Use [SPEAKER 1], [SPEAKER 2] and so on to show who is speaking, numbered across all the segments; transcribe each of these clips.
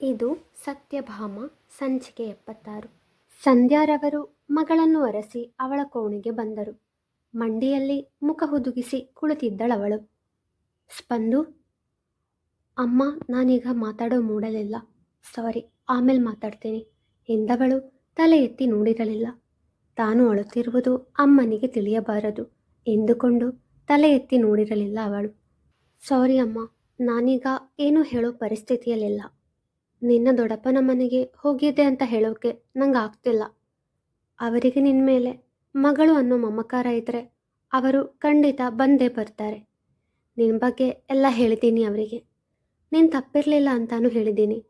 [SPEAKER 1] ಇದು ಸತ್ಯಭಾಮ, ಸಂಚಿಕೆ ಎಪ್ಪತ್ತಾರು. ಸಂಧ್ಯಾರವರು ಮಗಳನ್ನು ಒರೆಸಿ ಅವಳ ಕೋಣೆಗೆ ಬಂದರು. ಮಂಡಿಯಲ್ಲಿ ಮುಖ ಹುದುಗಿಸಿ ಕುಳಿತಿದ್ದಳವಳು. ಸ್ಪಂದು, ಅಮ್ಮ, ನಾನೀಗ ಮಾತಾಡೋ ಮೂಡಲಿಲ್ಲ. ಸಾರಿ, ಆಮೇಲೆ ಮಾತಾಡ್ತೀನಿ. ಎಂದವಳು ತಲೆ ಎತ್ತಿ ನೋಡಿರಲಿಲ್ಲ. ತಾನು ಅಳುತ್ತಿರುವುದು ಅಮ್ಮನಿಗೆ ತಿಳಿಯಬಾರದು ಎಂದುಕೊಂಡು ತಲೆ ಎತ್ತಿ ನೋಡಿರಲಿಲ್ಲ ಅವಳು. ಸಾರಿ, ಅಮ್ಮ, ನಾನೀಗ ಏನೂ ಹೇಳೋ ಪರಿಸ್ಥಿತಿಯಲ್ಲಿಲ್ಲ. ನಿನ್ನ ದೊಡ್ಡಪ್ಪನ ಮನೆಗೆ ಹೋಗಿದ್ದೆ ಅಂತ ಹೇಳೋಕೆ ನಂಗೆ ಆಗ್ತಿಲ್ಲ. ಅವರಿಗೆ ನಿನ್ನ ಮೇಲೆ ಮಗಳು ಅನ್ನೋ ಮಮಕಾರ ಇದ್ದರೆ ಅವರು ಖಂಡಿತ ಬಂದೇ ಬರ್ತಾರೆ. ನಿನ್ನ ಬಗ್ಗೆ ಎಲ್ಲ ಹೇಳಿದ್ದೀನಿ ಅವರಿಗೆ. ನೀನು ತಪ್ಪಿರಲಿಲ್ಲ ಅಂತಾನೂ ಹೇಳಿದ್ದೀನಿ.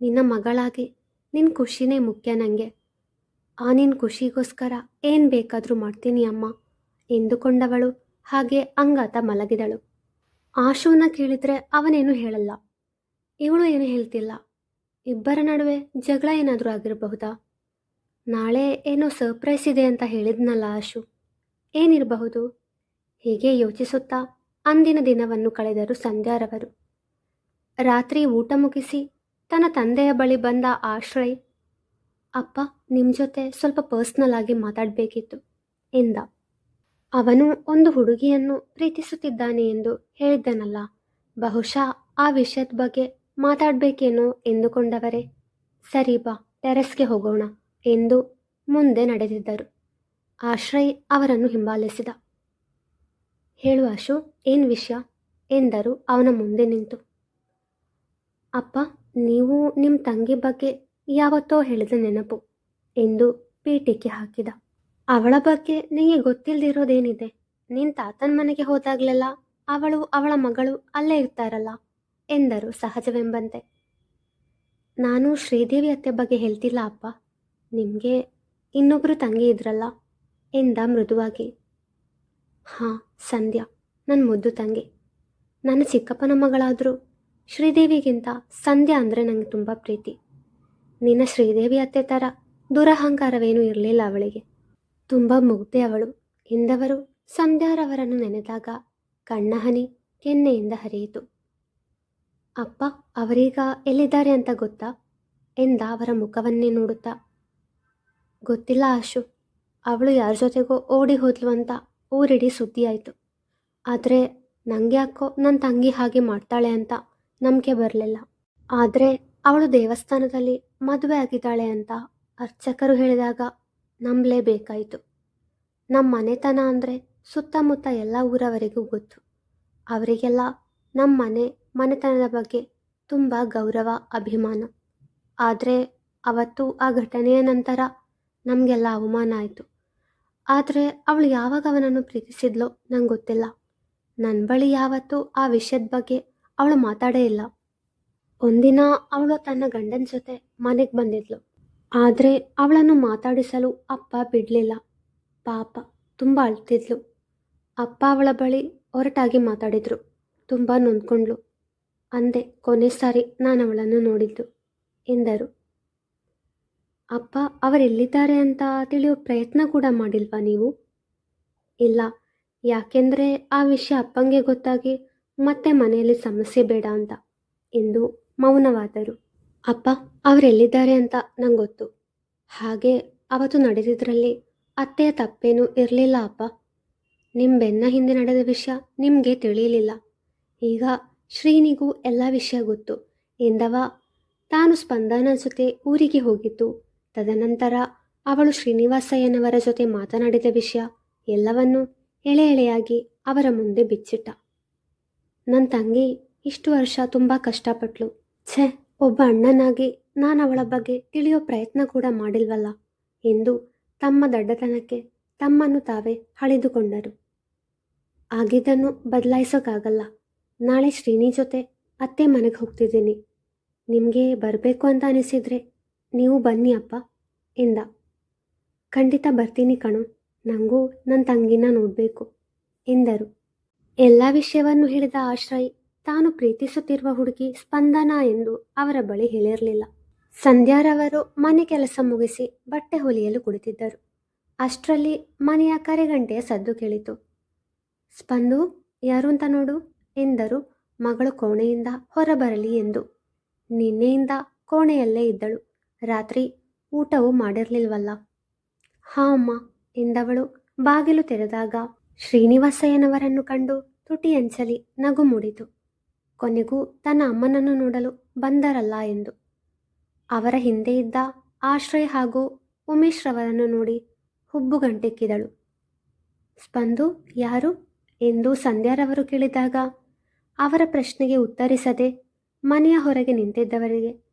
[SPEAKER 1] ನಿನ್ನ ಮಗಳಾಗಿ ನಿನ್ನ ಖುಷಿನೇ ಮುಖ್ಯ ನನಗೆ ಆ ನಿನ್ನ ಖುಷಿಗೋಸ್ಕರ ಏನು ಬೇಕಾದರೂ ಮಾಡ್ತೀನಿ ಅಮ್ಮ. ಎಂದುಕೊಂಡವಳು ಹಾಗೆ ಅಂಗಾತ ಮಲಗಿದಳು. ಆಶುವನ್ನ ಕೇಳಿದರೆ ಅವನೇನು ಹೇಳಲ್ಲ. ಇವಳು ಏನು ಹೇಳ್ತಿಲ್ಲ. ಇಬ್ಬರ ನಡುವೆ ಜಗಳ ಏನಾದರೂ ಆಗಿರಬಹುದಾ? ನಾಳೆ ಏನೋ ಸರ್ಪ್ರೈಸ್ ಇದೆ ಅಂತ ಹೇಳಿದ್ನಲ್ಲ ಆಶು. ಏನಿರಬಹುದು? ಹೀಗೆ ಯೋಚಿಸುತ್ತಾ ಅಂದಿನ ದಿನವನ್ನು ಕಳೆದರು ಸಂಧ್ಯಾರವರು. ರಾತ್ರಿ ಊಟ ಮುಗಿಸಿ ತನ್ನ ತಂದೆಯ ಬಳಿ ಬಂದ ಆಶ್ರಯ್, ಅಪ್ಪ ನಿಮ್ಮ ಜೊತೆ ಸ್ವಲ್ಪ ಪರ್ಸ್ನಲ್ ಆಗಿ ಮಾತಾಡಬೇಕಿತ್ತು ಎಂದ. ಅವನು ಒಂದು ಹುಡುಗಿಯನ್ನು ಪ್ರೀತಿಸುತ್ತಿದ್ದಾನೆ ಎಂದು ಹೇಳಿದ್ದನಲ್ಲ, ಬಹುಶಃ ಆ ವಿಷಯದ ಬಗ್ಗೆ ಮಾತಾಡಬೇಕೇನೋ ಎಂದುಕೊಂಡವರೇ? ಸರಿ ಬಾ, ಟೆರೆಸ್ಗೆ ಹೋಗೋಣ ಎಂದು ಮುಂದೆ ನಡೆದಿದ್ದರು. ಆಶ್ರಯ್ ಅವರನ್ನು ಹಿಂಬಾಲಿಸಿದ. ಹೇಳು ಆಶು, ಏನು ವಿಷಯ? ಎಂದರು ಅವನ ಮುಂದೆ ನಿಂತು. ಅಪ್ಪ, ನೀವು ನಿಮ್ಮ ತಂಗಿ ಬಗ್ಗೆ ಯಾವತ್ತೋ ಹೇಳಿದ ನೆನಪು ಎಂದು ಪೀಠಿಕೆ ಹಾಕಿದ. ಅವಳ ಬಗ್ಗೆ ನಿನಗೆ ಗೊತ್ತಿಲ್ಲದಿರೋದೇನಿದೆ ನಿನ್ನ ತಾತನ ಮನೆಗೆ ಹೋದಾಗಲೆಲ್ಲ ಅವಳು ಅವಳ ಮಗಳು ಅಲ್ಲೇ ಇರ್ತಾರಲ್ಲ. ಎಂದರು ಸಹಜವೆಂಬಂತೆ. ನಾನು ಶ್ರೀದೇವಿ ಅತ್ತೆ ಬಗ್ಗೆ ಹೇಳ್ತಿಲ್ಲ ಅಪ್ಪ. ನಿಮಗೆ ಇನ್ನೊಬ್ಬರು ತಂಗಿ ಇದ್ರಲ್ಲ? ಎಂದ ಮೃದುವಾಗಿ. ಹಾಂ, ಸಂಧ್ಯಾ ನನ್ನ ಮುದ್ದು ತಂಗಿ. ನನ್ನ ಚಿಕ್ಕಪ್ಪನ ಮಗಳಾದರೂ ಶ್ರೀದೇವಿಗಿಂತ ಸಂಧ್ಯಾ ಅಂದರೆ ನನಗೆ ತುಂಬ ಪ್ರೀತಿ. ನಿನ್ನ ಶ್ರೀದೇವಿ ಅತ್ತೆ ಥರ ದುರಹಂಕಾರವೇನೂ ಇರಲಿಲ್ಲ ಅವಳಿಗೆ. ತುಂಬ ಮುಗ್ಧೆ ಅವಳು. ಎಂದವರು ಸಂಧ್ಯಾರವರನ್ನು ನೆನೆದಾಗ ಕಣ್ಣಹನಿ ಕೆನ್ನೆಯಿಂದ ಹರಿಯಿತು. ಅಪ್ಪ, ಅವರೀಗ ಎಲ್ಲಿದ್ದಾರೆ ಅಂತ ಗೊತ್ತಾ? ಎಂದ ಅವರ ಮುಖವನ್ನೇ ನೋಡುತ್ತಾ. ಗೊತ್ತಿಲ್ಲ ಆಶು, ಅವಳು ಯಾರ ಜೊತೆಗೋ ಓಡಿ ಹೋದ್ಲು ಅಂತ ಊರಿಡೀ ಸುದ್ದಿ ಆಯಿತು ಆದರೆ ನನಗೆ ಯಾಕೋ ನನ್ನ ತಂಗಿ ಹಾಗೆ ಮಾಡ್ತಾಳೆ ಅಂತ ನಂಬಿಕೆ ಬರಲಿಲ್ಲ. ಆದರೆ ಅವಳು ದೇವಸ್ಥಾನದಲ್ಲಿ ಮದುವೆ ಆಗಿದ್ದಾಳೆ ಅಂತ ಅರ್ಚಕರು ಹೇಳಿದಾಗ ನಂಬಲೇಬೇಕಾಯಿತು. ನಮ್ಮ ಮನೆತನ ಅಂದರೆ ಸುತ್ತಮುತ್ತ ಎಲ್ಲ ಊರವರೆಗೂ ಗೊತ್ತು. ಅವರಿಗೆಲ್ಲ ನಮ್ಮ ಮನೆ ಮನೆತನದ ಬಗ್ಗೆ ತುಂಬ ಗೌರವ, ಅಭಿಮಾನ. ಆದರೆ ಅವತ್ತು ಆ ಘಟನೆಯ ನಂತರ ನಮಗೆಲ್ಲ ಅವಮಾನ ಆಯಿತು. ಆದರೆ ಅವಳು ಯಾವಾಗ ಅವನನ್ನು ಪ್ರೀತಿಸಿದ್ಲೋ ನಂಗೆ ಗೊತ್ತಿಲ್ಲ. ನನ್ನ ಬಳಿ ಯಾವತ್ತೂ ಆ ವಿಷಯದ ಬಗ್ಗೆ ಅವಳು ಮಾತಾಡೇ ಇಲ್ಲ. ಒಂದಿನ ಅವಳು ತನ್ನ ಗಂಡನ ಜೊತೆ ಮನೆಗೆ ಬಂದಿದ್ಲು. ಆದರೆ ಅವಳನ್ನು ಮಾತಾಡಿಸಲು ಅಪ್ಪ ಬಿಡಲಿಲ್ಲ. ಪಾಪ, ತುಂಬ ಅಳ್ತಿದ್ಲು. ಅಪ್ಪ ಅವಳ ಬಳಿ ಹೊರಟಾಗಿ ಮಾತಾಡಿದ್ರು. ತುಂಬ ನೊಂದ್ಕೊಂಡ್ಲು ಅಂದೆ, ಕೊನೆ ಸಾರಿ ನಾನು ಅವಳನ್ನು ನೋಡಿದ್ದು, ಎಂದರು. ಅಪ್ಪ, ಅವರೆಲ್ಲಿದ್ದಾರೆ ಅಂತ ತಿಳಿಯೋ ಪ್ರಯತ್ನ ಕೂಡ ಮಾಡಿಲ್ವಾ ನೀವು? ಇಲ್ಲ, ಯಾಕೆಂದರೆ ಆ ವಿಷಯ ಅಪ್ಪಂಗೆ ಗೊತ್ತಾಗಿ ಮತ್ತೆ ಮನೆಯಲ್ಲಿ ಸಮಸ್ಯೆ ಬೇಡ ಅಂತ, ಎಂದು ಮೌನವಾದರು. ಅಪ್ಪ, ಅವರೆಲ್ಲಿದ್ದಾರೆ ಅಂತ ನಂಗೆ ಗೊತ್ತು. ಹಾಗೆ ಅವತ್ತು ನಡೆದಿದ್ರಲ್ಲಿ ಅತ್ತೆಯ ತಪ್ಪೇನೂ ಇರಲಿಲ್ಲ ಅಪ್ಪ. ನಿಮ್ಮ ಬೆನ್ನ ಹಿಂದೆ ನಡೆದ ವಿಷಯ ನಿಮಗೆ ತಿಳಿಯಲಿಲ್ಲ. ಈಗ ಶ್ರೀನಿಗೂ ಎಲ್ಲ ವಿಷಯ ಗೊತ್ತು. ಎಂದವ? ತಾನು ಸ್ಪಂದನ ಜೊತೆ ಊರಿಗೆ ಹೋಗಿದ್ದು. ತದನಂತರ ಅವಳು ಶ್ರೀನಿವಾಸಯ್ಯನವರ ಜೊತೆ ಮಾತನಾಡಿದ ವಿಷಯ ಎಲ್ಲವನ್ನೂ ಎಳೆ ಎಳೆಯಾಗಿ ಅವರ ಮುಂದೆ ಬಿಚ್ಚಿಟ್ಟ. ನನ್ನ ತಂಗಿ ಇಷ್ಟು ವರ್ಷ ತುಂಬ ಕಷ್ಟಪಟ್ಲು. ಛೆ, ಒಬ್ಬ ಅಣ್ಣನಾಗಿ ನಾನು ಅವಳ ಬಗ್ಗೆ ತಿಳಿಯೋ ಪ್ರಯತ್ನ ಕೂಡ ಮಾಡಿಲ್ವಲ್ಲ ಎಂದು ತಮ್ಮ ದಡ್ಡತನಕ್ಕೆ ತಮ್ಮನ್ನು ತಾವೇ ಹಳಿದುಕೊಂಡರು ಆಗಿದ್ದನ್ನು ಬದಲಾಯಿಸೋಕ್ಕಾಗಲ್ಲ ನಾಳೆ ಶ್ರೀನಿ ಜೊತೆ ಅತ್ತೆ ಮನೆಗೆ ಹೋಗ್ತಿದ್ದೀನಿ. ನಿಮಗೆ ಬರಬೇಕು ಅಂತ ಅನಿಸಿದರೆ ನೀವು ಬನ್ನಿ ಅಪ್ಪ, ಎಂದ. ಖಂಡಿತ ಬರ್ತೀನಿ ಕಣು ನನಗೂ ನನ್ನ ತಂಗಿನ ನೋಡಬೇಕು, ಎಂದರು. ಎಲ್ಲ ವಿಷಯವನ್ನು ಹೇಳಿದ ಆಶ್ರಯ್ ತಾನು ಪ್ರೀತಿಸುತ್ತಿರುವ ಹುಡುಗಿ ಸ್ಪಂದನ ಎಂದು ಅವರ ಬಳಿ ಹೇಳಿರಲಿಲ್ಲ. ಸಂಧ್ಯಾರವರು ಮನೆ ಕೆಲಸ ಮುಗಿಸಿ ಬಟ್ಟೆ ಹೊಲಿಯಲು ಕುಳಿತಿದ್ದರು. ಅಷ್ಟರಲ್ಲಿ ಮನೆಯ ಕರೆಗಂಟೆಯ ಸದ್ದು ಕೇಳಿತು. ಸ್ಪಂದು, ಯಾರು ಅಂತ ನೋಡು. ಎಂದರು, ಮಗಳು ಕೋಣೆಯಿಂದ ಹೊರಬರಲಿ ಎಂದು. ನಿನ್ನೆಯಿಂದ ಕೋಣೆಯಲ್ಲೇ ಇದ್ದಳು. ರಾತ್ರಿ ಊಟವೂ ಮಾಡಿರಲಿಲ್ವಲ್ಲ. ಹಾಂ ಅಮ್ಮ ಎಂದವಳು. ಬಾಗಿಲು ತೆರೆದಾಗ ಶ್ರೀನಿವಾಸಯ್ಯನವರನ್ನು ಕಂಡು ತುಟಿ ಅಂಚಲಿ ನಗು ಮೂಡಿತು. ಕೊನೆಗೂ ತನ್ನ ಅಮ್ಮನನ್ನು ನೋಡಲು ಬಂದರಲ್ಲ ಎಂದು. ಅವರ ಹಿಂದೆ ಇದ್ದ ಆಶ್ರಯ್ ಹಾಗೂ ಉಮೇಶ್ರವರನ್ನು ನೋಡಿ ಹುಬ್ಬುಗಂಟಿಕ್ಕಿದಳು. ಸ್ಪಂದು, ಯಾರು? ಎಂದು ಸಂಧ್ಯಾರವರು ಕೇಳಿದಾಗ ಅವರ ಪ್ರಶ್ನೆಗೆ ಉತ್ತರಿಸದೆ ಮನೆಯ ಹೊರಗೆ ನಿಂತಿದ್ದವರಿಗೆ,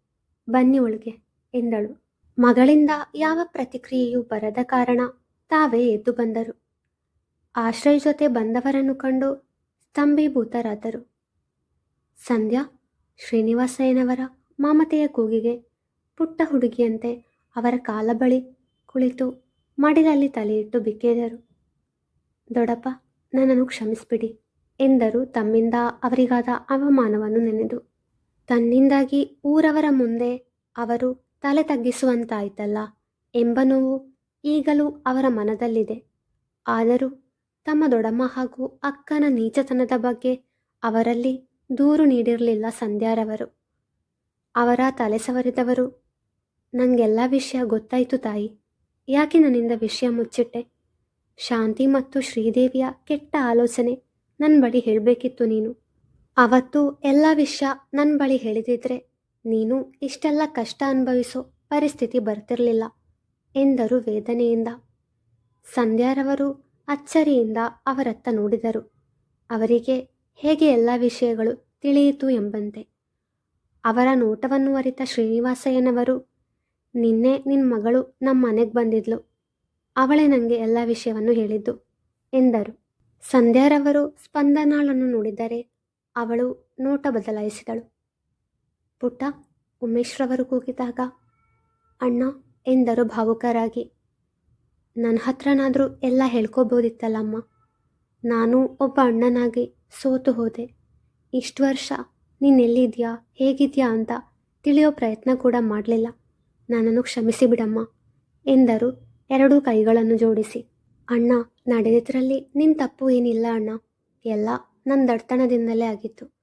[SPEAKER 1] ಬನ್ನಿ ಒಳಗೆ ಎಂದಳು. ಮಗಳಿಂದ ಯಾವ ಪ್ರತಿಕ್ರಿಯೆಯೂ ಬರದ ಕಾರಣ ತಾವೇ ಎದ್ದು ಬಂದರು. ಆಶ್ರಯ ಜೊತೆ ಬಂದವರನ್ನು ಕಂಡು ಸ್ತಂಭೀಭೂತರಾದರು. ಸಂಧ್ಯಾ, ಶ್ರೀನಿವಾಸಯ್ಯನವರ ಮಾಮತೆಯ ಕೂಗಿಗೆ ಪುಟ್ಟ ಹುಡುಗಿಯಂತೆ ಅವರ ಕಾಲ ಬಳಿ ಕುಳಿತು ಮಡಿಲಲ್ಲಿ ತಲೆಯಿಟ್ಟು ಬಿಕ್ಕಿದರು. ದೊಡ್ಡಪ್ಪ ನನ್ನನ್ನು ಕ್ಷಮಿಸಿಬಿಡಿ ಎಂದರು ತಮ್ಮಿಂದ ಅವರಿಗಾದ ಅವಮಾನವನ್ನು ನೆನೆದು. ತನ್ನಿಂದಾಗಿ ಊರವರ ಮುಂದೆ ಅವರು ತಲೆ ತಗ್ಗಿಸುವಂತಾಯ್ತಲ್ಲ ಎಂಬ ನೋವು ಈಗಲೂ ಅವರ ಮನದಲ್ಲಿದೆ. ಆದರೂ ತಮ್ಮ ದೊಡ್ಡಮ್ಮ ಹಾಗೂ ಅಕ್ಕನ ನೀಚತನದ ಬಗ್ಗೆ ಅವರಲ್ಲಿ ದೂರು ನೀಡಿರಲಿಲ್ಲ ಸಂಧ್ಯಾರವರು. ಅವರ ತಲೆ ಸವರಿದವರು ನನಗೆಲ್ಲ ವಿಷಯ ಗೊತ್ತಾಯಿತು ತಾಯಿ, ಯಾಕೆ ನನ್ನಿಂದ ವಿಷಯ ಮುಚ್ಚಿಟ್ಟೆ? ಶಾಂತಿ ಮತ್ತು ಶ್ರೀದೇವಿಯ ಕೆಟ್ಟ ಆಲೋಚನೆ ನನ್ನ ಬಳಿ ಹೇಳಬೇಕಿತ್ತು ನೀನು. ಅವತ್ತು ಎಲ್ಲ ವಿಷಯ ನನ್ನ ಬಳಿ ಹೇಳಿದಿದ್ರೆ ನೀನು ಇಷ್ಟೆಲ್ಲ ಕಷ್ಟ ಅನುಭವಿಸೋ ಪರಿಸ್ಥಿತಿ ಬರ್ತಿರಲಿಲ್ಲ ಎಂದರು ವೇದನೆಯಿಂದ. ಸಂಧ್ಯಾರವರು ಅಚ್ಚರಿಯಿಂದ ಅವರತ್ತ ನೋಡಿದರು. ಅವರಿಗೆ ಹೇಗೆ ಎಲ್ಲ ವಿಷಯಗಳು ತಿಳಿಯಿತು ಎಂಬಂತೆ. ಅವರ ನೋಟವನ್ನು ಅರಿತ ಶ್ರೀನಿವಾಸಯ್ಯನವರು, ನಿನ್ನೆ ನಿನ್ನ ಮಗಳು ನಮ್ಮ ಮನೆಗೆ ಬಂದಿದ್ಲು. ಅವಳೇ ನನಗೆ ಎಲ್ಲ ವಿಷಯವನ್ನು ಹೇಳಿದ್ದು ಎಂದರು. ಸಂಧ್ಯಾರವರು ಸ್ಪಂದನಾಳನ್ನು ನೋಡಿದರೆ ಅವಳು ನೋಟ ಬದಲಾಯಿಸಿದಳು. ಪುಟ್ಟ, ಉಮೇಶ್ರವರು ಕೂಗಿದಾಗ, ಅಣ್ಣ ಎಂದರು ಭಾವುಕರಾಗಿ, ನನ್ನ ಹತ್ರನಾದರೂ ಎಲ್ಲ ಹೇಳ್ಕೋಬೋದಿತ್ತಲ್ಲಮ್ಮ. ನಾನು ಒಬ್ಬ ಅಣ್ಣನಾಗಿ ಸೋತು ಹೋದೆ. ಇಷ್ಟು ವರ್ಷ ನೀನೆಲ್ಲಿದ್ಯಾ ಹೇಗಿದ್ಯಾ ಅಂತ ತಿಳಿಯೋ ಪ್ರಯತ್ನ ಕೂಡ ಮಾಡಲಿಲ್ಲ. ನನ್ನನ್ನು ಕ್ಷಮಿಸಿ ಬಿಡಮ್ಮ ಎಂದರು ಎರಡೂ ಕೈಗಳನ್ನು ಜೋಡಿಸಿ. ಅಣ್ಣ, ನಡೆದಿದ್ರಲ್ಲಿ ನಿನ್ನ ತಪ್ಪು ಏನಿಲ್ಲ ಅಣ್ಣ. ಎಲ್ಲ ನನ್ನ ದಡ್ತನದಿಂದಲೇ ಆಗಿತ್ತು.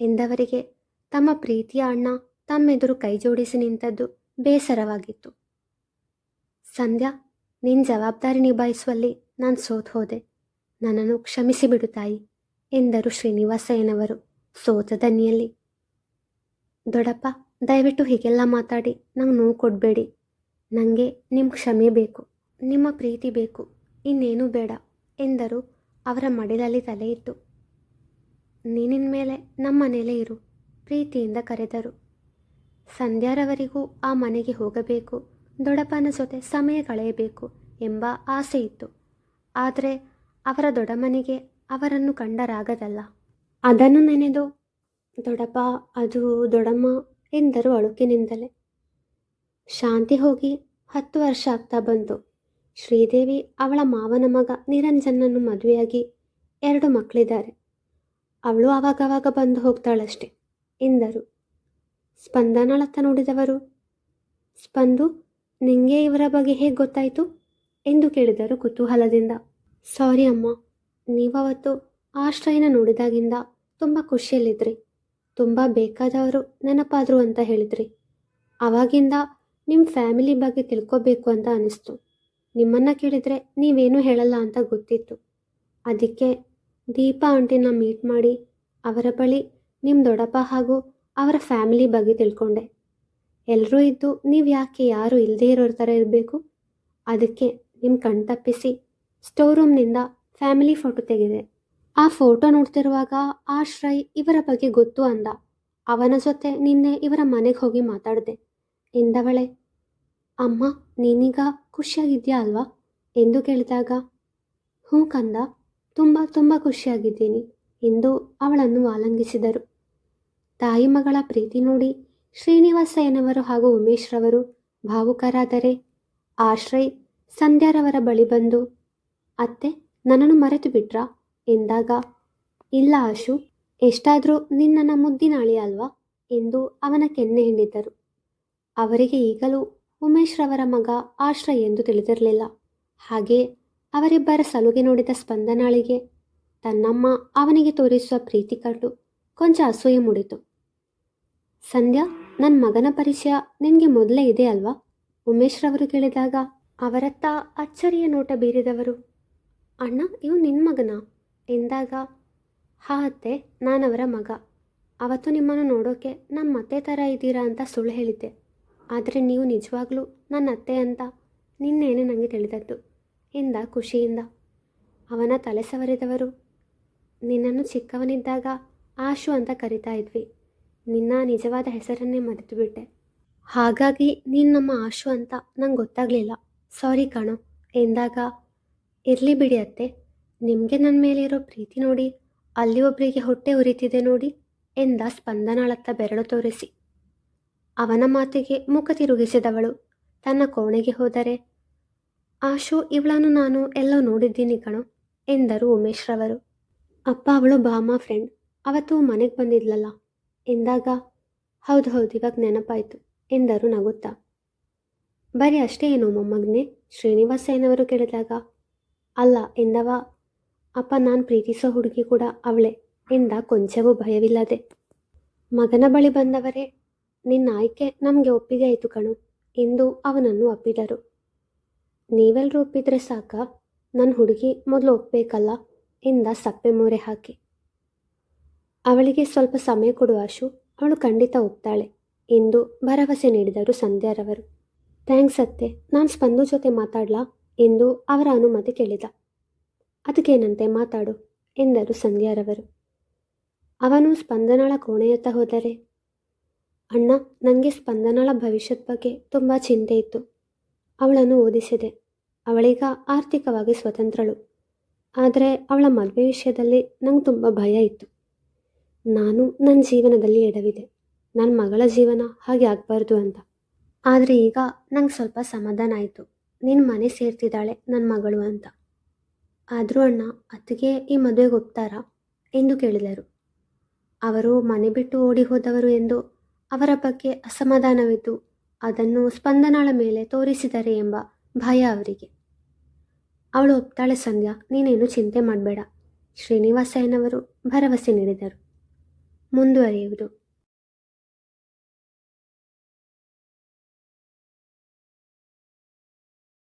[SPEAKER 1] ಎಂದವರಿಗೆ ತಮ್ಮ ಪ್ರೀತಿಯ ಅಣ್ಣ ತಮ್ಮೆದುರು ಕೈ ಜೋಡಿಸಿ ನಿಂತದ್ದು ಬೇಸರವಾಗಿತ್ತು. ಸಂಧ್ಯಾ ನಿನ್ನ ಜವಾಬ್ದಾರಿ ನಿಭಾಯಿಸುವಲ್ಲಿ ನಾನು ಸೋತ್ ಹೋದೆ. ನನ್ನನ್ನು ಕ್ಷಮಿಸಿ ಬಿಡು ತಾಯಿ, ಎಂದರು ಶ್ರೀನಿವಾಸಯ್ಯನವರು ಸೋತ ದನಿಯಲ್ಲಿ. ದೊಡ್ಡಪ್ಪ ದಯವಿಟ್ಟು ಹೀಗೆಲ್ಲ ಮಾತಾಡಿ. ನಂಗೆ ನೋವು ಕೊಡಬೇಡಿ. ನನಗೆ ನಿಮ್ಮ ಕ್ಷಮೆ ಬೇಕು, ನಿಮ್ಮ ಪ್ರೀತಿ ಬೇಕು, ಇನ್ನೇನು ಬೇಡ ಎಂದರು. ಅವರ ಮಡಿಲಲ್ಲಿ ತಲೆ ಇಟ್ಟು ನೀನಿನ ಮೇಲೆ ನಮ್ಮ ಮನೇಲೇ ಇರು, ಪ್ರೀತಿಯಿಂದ ಕರೆದರು. ಸಂಧ್ಯಾರವರೆಗೂ ಆ ಮನೆಗೆ ಹೋಗಬೇಕು, ದೊಡ್ಡಪ್ಪನ ಜೊತೆ ಸಮಯ ಕಳೆಯಬೇಕು ಎಂಬ ಆಸೆ ಇತ್ತು. ಆದರೆ ಅವರ ದೊಡ್ಡಮ್ಮನಿಗೆ ಅವರನ್ನು ಕಂಡರಾಗದಲ್ಲ ಅದನ್ನು ನೆನೆದು, ದೊಡ್ಡಪ್ಪ, ಅದು ದೊಡ್ಡಮ್ಮ ಎಂದರು ಅಳುಕಿನಿಂದಲೇ. ಶಾಂತಿ ಹೋಗಿ ಹತ್ತು ವರ್ಷ ಆಗ್ತಾ ಬಂತು ಶ್ರೀದೇವಿ ಅವಳ ಮಾವನ ಮಗ ನಿರಂಜನನ್ನು ಮದುವೆಯಾಗಿ ಎರಡು ಮಕ್ಕಳಿದ್ದಾರೆ. ಅವಳು ಆವಾಗವಾಗ ಬಂದು ಹೋಗ್ತಾಳಷ್ಟೆ, ಎಂದರು. ಸ್ಪಂದನಳತ್ತ ನೋಡಿದವರು, ಸ್ಪಂದು, ನಿಂಗೆ ಇವರ ಬಗ್ಗೆ ಹೇಗೆ ಗೊತ್ತಾಯಿತು? ಎಂದು ಕೇಳಿದರು ಕುತೂಹಲದಿಂದ. ಸಾರಿ ಅಮ್ಮ, ನೀವವತ್ತು ಆಶ್ರಯನ ನೋಡಿದಾಗಿಂದ ತುಂಬ ಖುಷಿಯಲ್ಲಿದ್ರಿ. ತುಂಬ ಬೇಕಾದವರು ನೆನಪಾದರು ಅಂತ ಹೇಳಿದ್ರಿ. ಆವಾಗಿಂದ ನಿಮ್ಮ ಫ್ಯಾಮಿಲಿ ಬಗ್ಗೆ ತಿಳ್ಕೊಬೇಕು ಅಂತ ಅನಿಸ್ತು. ನಿಮ್ಮನ್ನು ಕೇಳಿದರೆ ನೀವೇನೂ ಹೇಳಲ್ಲ ಅಂತ ಗೊತ್ತಿತ್ತು. ಅದಕ್ಕೆ ದೀಪಾ ಆಂಟಿನ ಮೀಟ್ ಮಾಡಿ ಅವರ ಬಳಿ ನಿಮ್ಮ ದೊಡ್ಡಪ್ಪ ಹಾಗೂ ಅವರ ಫ್ಯಾಮಿಲಿ ಬಗ್ಗೆ ತಿಳ್ಕೊಂಡೆ. ಎಲ್ಲರೂ ಇದ್ದು ನೀವು ಯಾಕೆ ಯಾರು ಇಲ್ಲದೇ ಇರೋ ಥರ ಇರಬೇಕು? ಅದಕ್ಕೆ ನಿಮ್ಮ ಕಣ್ತಪ್ಪಿಸಿ ಸ್ಟೋರ್ ರೂಮ್ನಿಂದ ಫ್ಯಾಮಿಲಿ ಫೋಟೋ ತೆಗೆದೆ. ಆ ಫೋಟೋ ನೋಡ್ತಿರುವಾಗ ಆಶ್ರಯ್ ಇವರ ಬಗ್ಗೆ ಗೊತ್ತು ಅಂದ. ಅವನ ಜೊತೆ ನಿನ್ನೆ ಇವರ ಮನೆಗೆ ಹೋಗಿ ಮಾತಾಡಿದೆ. ಎಂದವಳೆ? ಅಮ್ಮ, ನೀನೀಗ ಖುಷಿಯಾಗಿದ್ಯಾ ಅಲ್ವಾ? ಎಂದು ಕೇಳಿದಾಗ, ಹ್ಞೂ ಕಂದ, ತುಂಬ ತುಂಬ ಖುಷಿಯಾಗಿದ್ದೀನಿ ಎಂದು ಅವಳನ್ನು ಆಲಂಗಿಸಿದರು. ತಾಯಿ ಮಗಳ ಪ್ರೀತಿ ನೋಡಿ ಶ್ರೀನಿವಾಸಯ್ಯನವರು ಹಾಗೂ ಉಮೇಶ್ ರವರು ಭಾವುಕರಾದರೆ ಆಶ್ರಯ್ ಸಂಧ್ಯಾರವರ ಬಳಿ ಬಂದು, ಅತ್ತೆ, ನನ್ನನ್ನು ಮರೆತು ಬಿಟ್ರಾ ಎಂದಾಗ, ಇಲ್ಲ ಆಶು, ಎಷ್ಟಾದರೂ ನಿನ್ನನ್ನು ಮುದ್ದಿನಾಳಿ ಅಲ್ವಾ ಎಂದು ಅವನ ಕೆನ್ನೆ ಹಿಂಡಿದ್ದರು ಅವರಿಗೆ ಈಗಲೂ ಉಮೇಶ್ ರವರ ಮಗ ಆಶ್ರಯ ಎಂದು ತಿಳಿದಿರಲಿಲ್ಲ. ಹಾಗೆ ಅವರಿಬ್ಬರ ಸಲುಗೆ ನೋಡಿದ ಸ್ಪಂದನಾಳಿಗೆ ತನ್ನಮ್ಮ ಅವನಿಗೆ ತೋರಿಸುವ ಪ್ರೀತಿ ಕಂಡು ಕೊಂಚ ಅಸೂಯೆ ಮೂಡಿತು. ಸಂಧ್ಯಾ ನನ್ನ ಮಗನ ಪರಿಚಯ ನಿನಗೆ ಮೊದಲೇ ಇದೆ ಅಲ್ವಾ? ಉಮೇಶ್ ರವರು ಕೇಳಿದಾಗ ಅವರತ್ತ ಅಚ್ಚರಿಯ ನೋಟ ಬೀರಿದವರು. ಅಣ್ಣ ಇವು ನಿನ್ನ ಮಗನ? ಎಂದಾಗ, ಹಾ ಅತ್ತೆ ನಾನವರ ಮಗ. ಅವತ್ತು ನಿಮ್ಮನ್ನು ನೋಡೋಕೆ ನಮ್ಮ ಮತ್ತೆ ಥರ ಇದ್ದೀರಾ ಅಂತ ಸುಳ್ಳು ಹೇಳಿದ್ದೆ. ಆದರೆ ನೀವು ನಿಜವಾಗ್ಲೂ ನನ್ನ ಅತ್ತೆ ಅಂತ ನಿನ್ನೇನೆ ನನಗೆ ತಿಳಿದದ್ದು. ಎಂದ ಖುಷಿಯಿಂದ. ಅವನ ತಲೆ ಸವರಿದವರು. ನಿನ್ನನ್ನು ಚಿಕ್ಕವನಿದ್ದಾಗ ಆಶು ಅಂತ ಕರಿತಾ ಇದ್ವಿ. ನಿನ್ನ ನಿಜವಾದ ಹೆಸರನ್ನೇ ಮರೆತು ಬಿಟ್ಟೆ ಹಾಗಾಗಿ ನೀನು ನಮ್ಮ ಆಶು ಅಂತ ನಂಗೆ ಗೊತ್ತಾಗಲಿಲ್ಲ. ಸಾರಿ ಕಣೋ, ಎಂದಾಗ, ಇರಲಿ ಬಿಡಿ ಅತ್ತೆ, ನಿಮಗೆ ನನ್ನ ಮೇಲೆ ಇರೋ ಪ್ರೀತಿ ನೋಡಿ, ಅಲ್ಲಿ ಒಬ್ಬರಿಗೆ ಹೊಟ್ಟೆ ಉರಿತಿದೆ ನೋಡಿ, ಎಂದ ಸ್ಪಂದನಾಳತ್ತ ಬೆರಳು ತೋರಿಸಿ. ಅವನ ಮಾತಿಗೆ ಮುಖ ತಿರುಗಿಸಿದವಳು. ತನ್ನ ಕೋಣೆಗೆ ಹೋದರೆ, ಆಶು, ಇವಳನ್ನು ನಾನು ಎಲ್ಲೋ ನೋಡಿದ್ದೀನಿ ಕಣೋ, ಎಂದರು ಉಮೇಶ್ರವರು ಅಪ್ಪ, ಅವಳು ಬಾಮ ಫ್ರೆಂಡ್. ಅವತ್ತು ಮನೆಗೆ ಬಂದಿದ್ಲಲ್ಲ. ಎಂದಾಗ, ಹೌದು ಹೌದು, ಇವಾಗ ನೆನಪಾಯಿತು, ಎಂದರು ನಗುತ್ತಾ. ಬರೀ ಅಷ್ಟೇ ಏನೋ ಮೊಮ್ಮಗ್ನೆ? ಶ್ರೀನಿವಾಸ ಏನವರು ಕೇಳಿದಾಗ, ಅಲ್ಲ, ಎಂದವ, ಅಪ್ಪ, ನಾನು ಪ್ರೀತಿಸೋ ಹುಡುಗಿ ಕೂಡ ಅವಳೆ, ಎಂದ ಕೊಂಚವೂ ಭಯವಿಲ್ಲದೆ. ಮಗನ ಬಳಿ ಬಂದವರೇ? ನಿನ್ನ ಆಯ್ಕೆ ನಮಗೆ ಒಪ್ಪಿಗೆ ಆಯಿತು ಕಣು ಎಂದು ಅವನನ್ನು ಅಪ್ಪಿದರು ನೀವೆಲ್ಲರೂ ಒಪ್ಪಿದ್ರೆ ಸಾಕ ನನ್ನ ಹುಡುಗಿ ಮೊದಲು ಒಪ್ಪಬೇಕಲ್ಲ ಎಂದ ಸಪ್ಪೆ ಮೋರೆ ಹಾಕಿ. ಅವಳಿಗೆ ಸ್ವಲ್ಪ ಸಮಯ ಕೊಡು ಆಶು, ಅವಳು ಖಂಡಿತ ಒಪ್ತಾಳೆ ಎಂದು ಭರವಸೆ ನೀಡಿದರು ಸಂಧ್ಯಾರವರು. ಥ್ಯಾಂಕ್ಸ್ ಅತ್ತೆ, ನಾನು ಸ್ಪಂದು ಜೊತೆ ಮಾತಾಡ್ಲಾ ಎಂದು ಅವರ ಅನುಮತಿ ಕೇಳಿದ. ಅದಕ್ಕೇನಂತೆ ಮಾತಾಡು ಎಂದರು ಸಂಧ್ಯಾರವರು. ಅವನು ಸ್ಪಂದನಾಳ ಕೋಣೆಯತ್ತ ಹೋದರೆ ಅಣ್ಣ ನನಗೆ ಸ್ಪಂದನಳ ಭವಿಷ್ಯದ ಬಗ್ಗೆ ತುಂಬ ಚಿಂತೆ ಇತ್ತು. ಅವಳನ್ನು ಓದಿಸಿದೆ. ಅವಳೀಗ ಆರ್ಥಿಕವಾಗಿ ಸ್ವತಂತ್ರಳು. ಆದರೆ ಅವಳ ಮದುವೆ ವಿಷಯದಲ್ಲಿ ನಂಗೆ ತುಂಬ ಭಯ ಇತ್ತು. ನಾನು ನನ್ನ ಜೀವನದಲ್ಲಿ ಎಡವಿದೆ. ನನ್ನ ಮಗಳ ಜೀವನ ಹಾಗೆ ಆಗಬಾರ್ದು ಅಂತ. ಆದರೆ ಈಗ ನಂಗೆ ಸ್ವಲ್ಪ ಸಮಾಧಾನ ಆಯಿತು. ನಿನ್ನ ಮನೆ ಸೇರ್ತಿದ್ದಾಳೆ ನನ್ನ ಮಗಳು ಅಂತ. ಆದರೂ ಅಣ್ಣ, ಅತ್ತಿಗೆ ಈ ಮದುವೆಗೆ ಒಪ್ತಾರಾ? ಎಂದು ಕೇಳಿದರು. ಅವರು ಮನೆ ಬಿಟ್ಟು ಓಡಿ ಹೋದವರು ಎಂದು ಅವರ ಬಗ್ಗೆ ಅಸಮಾಧಾನವಿದ್ದು ಅದನ್ನು ಸ್ಪಂದನಾಳ ಮೇಲೆ ತೋರಿಸಿದರೆ ಎಂಬ ಭಯ ಅವರಿಗೆ. ಅವಳು ಒಪ್ತಾಳೆ, ಸಂಧ್ಯಾ, ನೀನೇನು ಚಿಂತೆ ಮಾಡಬೇಡ. ಶ್ರೀನಿವಾಸಯ್ಯನವರು ಭರವಸೆ ನೀಡಿದರು. ಮುಂದುವರಿಯುವುದು.